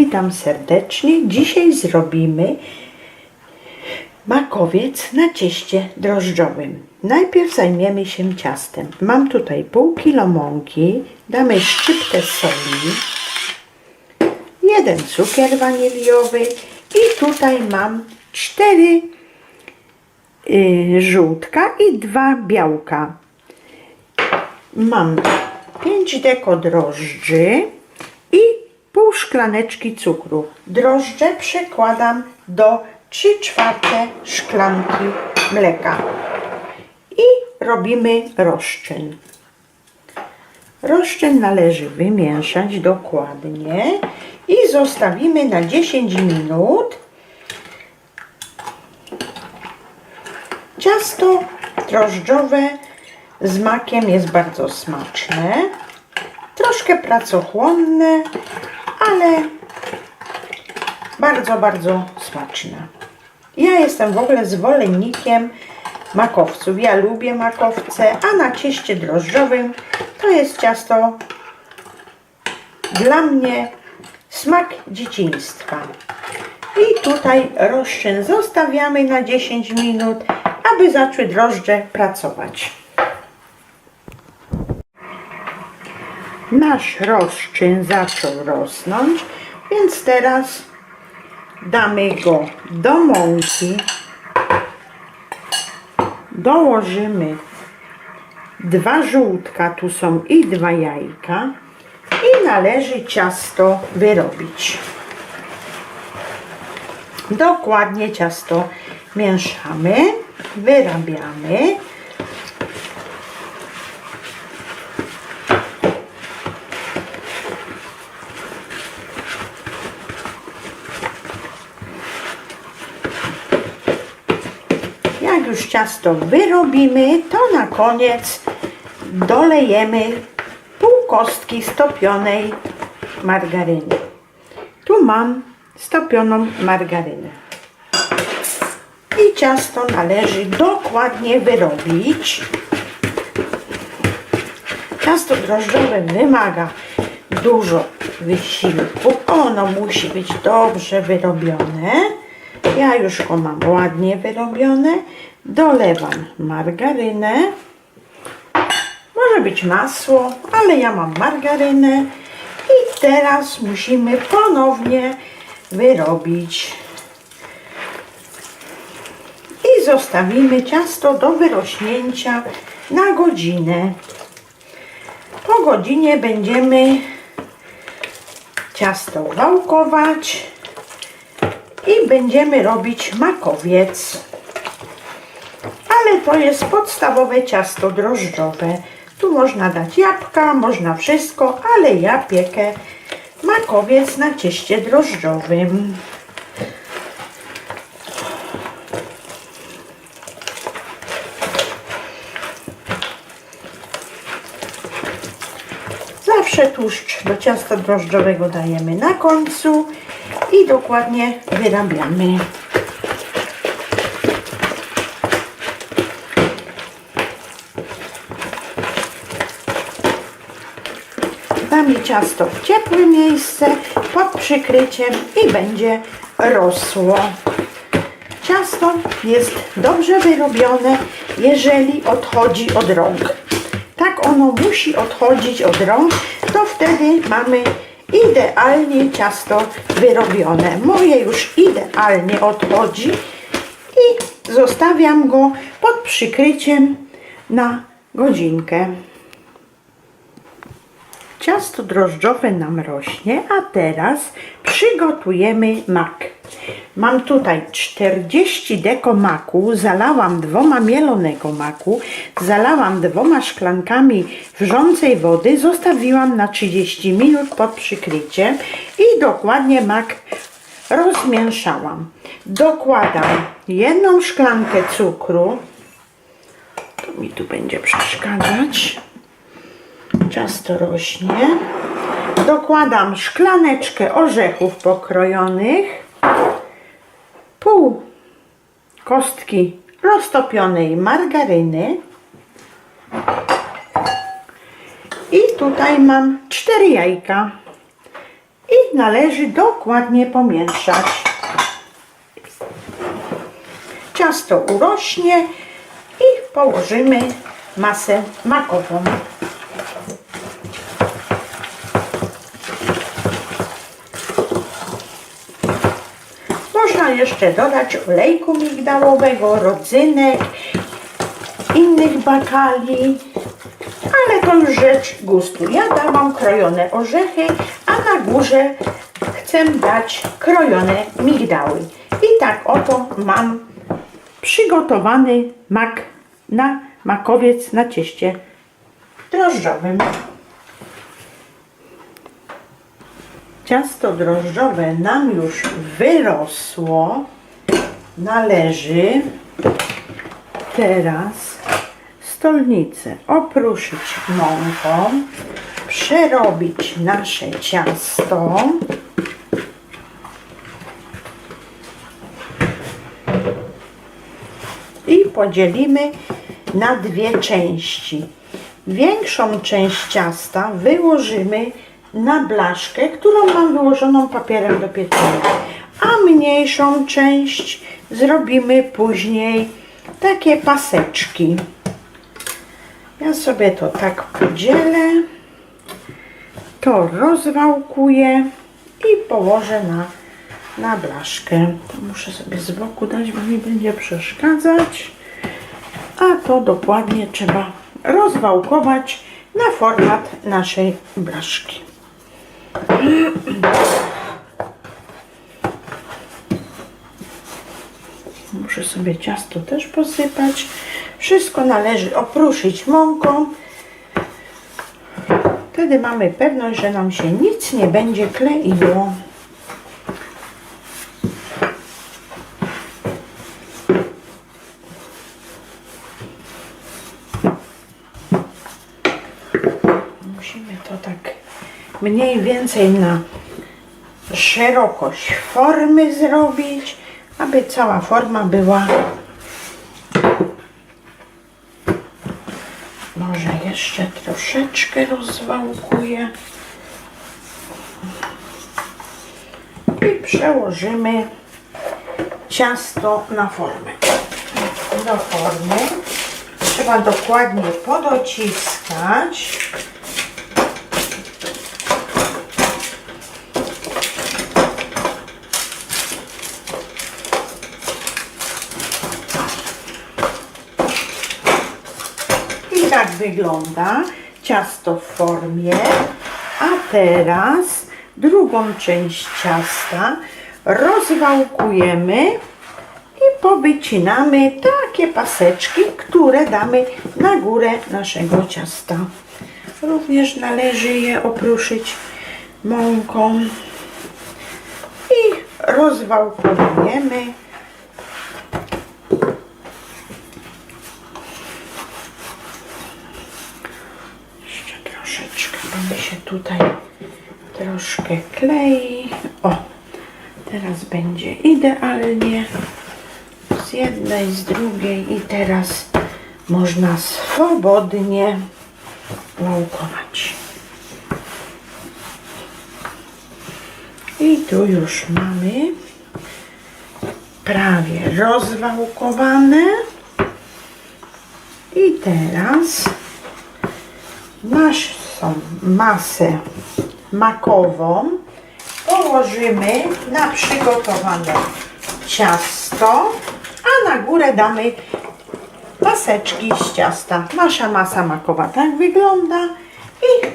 Witam serdecznie. Dzisiaj zrobimy makowiec na cieście drożdżowym. Najpierw zajmiemy się ciastem. Mam tutaj pół kilo mąki, damy szczyptę soli, jeden cukier waniliowy i tutaj mam cztery y, żółtka i dwa białka. Mam 5 deko drożdży i szklaneczki cukru. Drożdże przekładam do 3 czwarte szklanki mleka. I robimy rozczyn. Rozczyn należy wymieszać dokładnie i zostawimy na 10 minut. Ciasto drożdżowe z makiem jest bardzo smaczne. Troszkę pracochłonne, ale bardzo, bardzo smaczne. Ja jestem w ogóle zwolennikiem makowców. Ja lubię makowce, a na cieście drożdżowym to jest ciasto dla mnie smak dzieciństwa. I tutaj rozczyn zostawiamy na 10 minut, aby zaczęły drożdże pracować. Nasz rozczyn zaczął rosnąć, więc teraz damy go do mąki. Dołożymy dwa żółtka, tu są i dwa jajka i należy ciasto wyrobić. Dokładnie ciasto mieszamy, wyrabiamy. Jak już ciasto wyrobimy, to na koniec dolejemy pół kostki stopionej margaryny. Tu mam stopioną margarynę. I ciasto należy dokładnie wyrobić. Ciasto drożdżowe wymaga dużo wysiłku. Ono musi być dobrze wyrobione. Ja już go mam ładnie wyrobione. Dolewam margarynę. Może być masło, ale ja mam margarynę. I teraz musimy ponownie wyrobić. I zostawimy ciasto do wyrośnięcia na godzinę. Po godzinie będziemy ciasto wałkować i będziemy robić makowiec. To jest podstawowe ciasto drożdżowe. Tu można dać jabłka, można wszystko, ale ja piekę makowiec na cieście drożdżowym. Zawsze tłuszcz do ciasta drożdżowego dajemy na końcu i dokładnie wyrabiamy. Damy ciasto w ciepłe miejsce pod przykryciem i będzie rosło. Ciasto jest dobrze wyrobione, jeżeli odchodzi od rąk. Tak ono musi odchodzić od rąk, to wtedy mamy idealnie ciasto wyrobione. Moje już idealnie odchodzi i zostawiam go pod przykryciem na godzinkę. Ciasto drożdżowe nam rośnie, a teraz przygotujemy mak. Mam tutaj 40 deko maku, zalałam dwoma mielonego maku, zalałam dwoma szklankami wrzącej wody, zostawiłam na 30 minut pod przykryciem i dokładnie mak rozmieszałam. Dokładam jedną szklankę cukru, to mi tu będzie przeszkadzać ciasto rośnie. Dokładam szklaneczkę orzechów pokrojonych, pół kostki roztopionej margaryny i tutaj mam cztery jajka. I należy dokładnie pomieszać. Ciasto urośnie i położymy masę makową. Można jeszcze dodać olejku migdałowego, rodzynek, innych bakali, ale to już rzecz gustu. Ja dałam krojone orzechy, a na górze chcę dać krojone migdały. I tak oto mam przygotowany mak na makowiec na cieście drożdżowym. Ciasto drożdżowe nam już wyrosło. Należy teraz stolnicę opruszyć mąką, przerobić nasze ciasto. I podzielimy na dwie części. Większą część ciasta wyłożymy na blaszkę, którą mam wyłożoną papierem do pieczenia, a mniejszą część zrobimy później takie paseczki. Ja sobie to tak podzielę, to rozwałkuję i położę na, na blaszkę. To muszę sobie z boku dać, bo mi będzie przeszkadzać. A to dokładnie trzeba rozwałkować na format naszej blaszki. Muszę sobie ciasto też posypać. Wszystko należy opruszyć mąką. Wtedy mamy pewność, że nam się nic nie będzie kleiło. Musimy to tak mniej więcej na szerokość formy zrobić, aby cała forma była może jeszcze troszeczkę rozwałkuję. I przełożymy ciasto na formę. Do formy. Trzeba dokładnie podociskać I tak wygląda ciasto w formie. A teraz drugą część ciasta rozwałkujemy i powycinamy takie paseczki, które damy na górę naszego ciasta. Również należy je opruszyć mąką i rozwałkujemy. Jeszcze troszeczkę, bo mi się tutaj troszkę klei. O, teraz będzie idealnie z jednej, z drugiej i teraz można swobodnie łąkować. I tu już mamy prawie rozwałkowane. I teraz naszą masę makową położymy na przygotowane ciasto, a na górę damy paseczki z ciasta. Nasza masa makowa tak wygląda i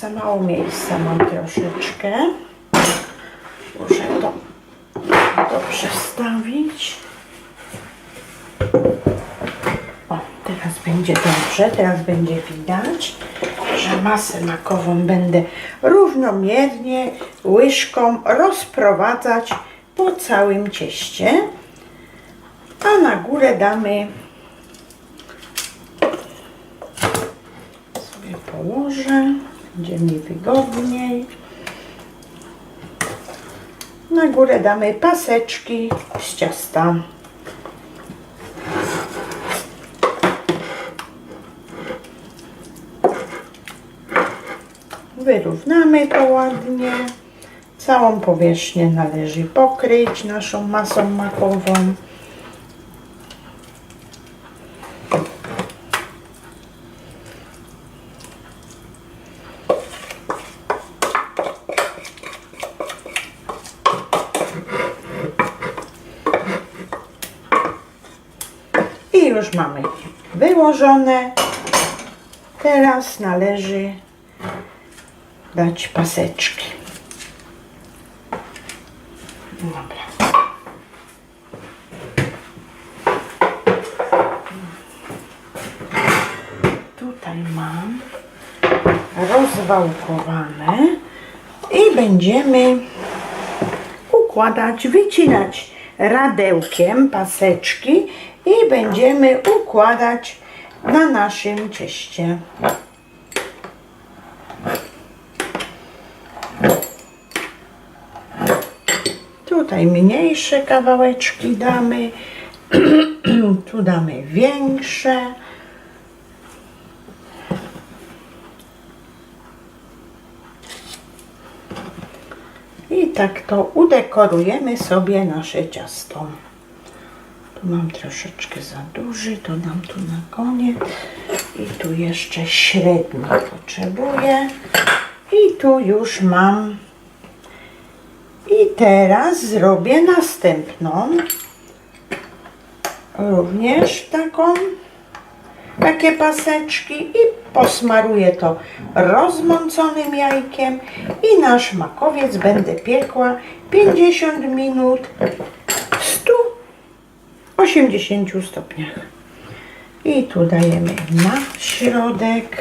za mało miejsca mam troszeczkę. Muszę to, to przestawić. O, teraz będzie dobrze, teraz będzie widać, że masę makową będę równomiernie łyżką rozprowadzać po całym cieście. A na górę damy sobie położę, będzie mi wygodniej. Na górę damy paseczki z ciasta. Wyrównamy to ładnie. Całą powierzchnię należy pokryć naszą masą makową. I już mamy wyłożone. Teraz należy dać paseczki. Dobra. Tutaj mam rozwałkowane i będziemy układać, wycinać radełkiem paseczki i będziemy układać na naszym cieście. Tutaj mniejsze kawałeczki damy, tu damy większe. I tak to udekorujemy sobie nasze ciasto. Tu mam troszeczkę za duży, to dam tu na koniec. I tu jeszcze średni potrzebuję. I tu już mam. I teraz zrobię następną. Również taką. Takie paseczki i posmaruję to rozmąconym jajkiem i nasz makowiec będę piekła 50 minut w 180 stopniach. I tu dajemy na środek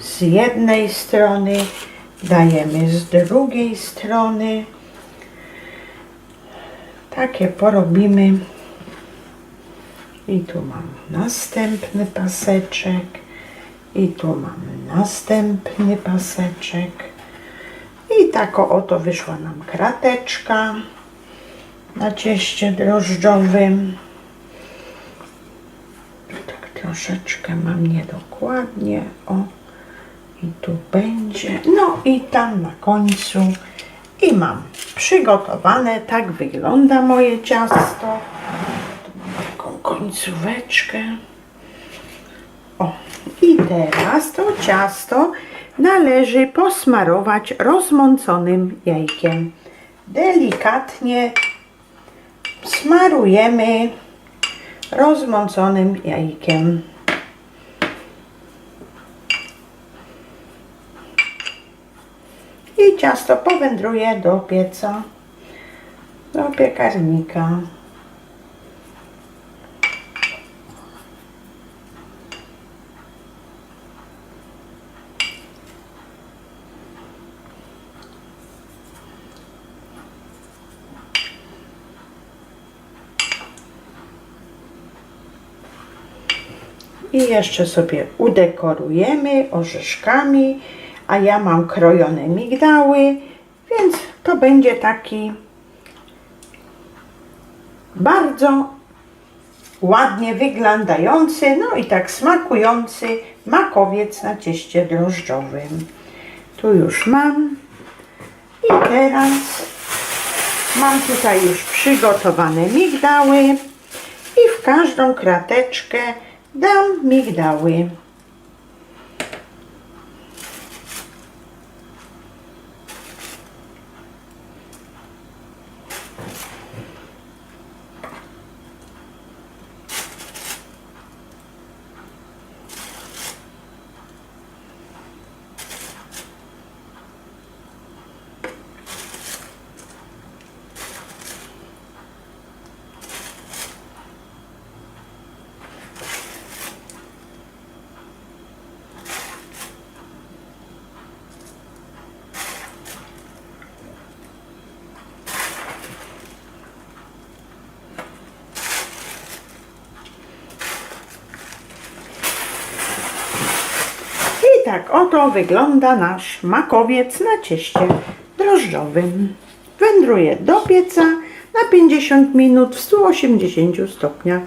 z jednej strony, dajemy z drugiej strony. Takie porobimy. I tu mam następny paseczek. I tu mam następny paseczek. I tak oto wyszła nam krateczka na cieście drożdżowym. Tak troszeczkę mam niedokładnie. O, i tu będzie. No i tam na końcu. I mam przygotowane. Tak wygląda moje ciasto. Tu taką końcóweczkę. O, i teraz to ciasto należy posmarować rozmąconym jajkiem. Delikatnie smarujemy rozmąconym jajkiem. I ciasto powędruje do pieca, do piekarnika. I jeszcze sobie udekorujemy orzeszkami, a ja mam krojone migdały, więc to będzie taki bardzo ładnie wyglądający, no i tak smakujący makowiec na cieście drożdżowym. Tu już mam. I teraz mam tutaj już przygotowane migdały i w każdą krateczkę dam migdały. Tak oto wygląda nasz makowiec na cieście drożdżowym. Wędruje do pieca na 50 minut w 180 stopniach.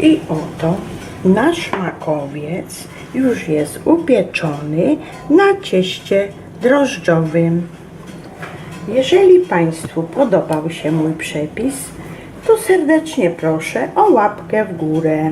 I oto nasz makowiec już jest upieczony na cieście drożdżowym. Jeżeli Państwu podobał się mój przepis, to serdecznie proszę o łapkę w górę.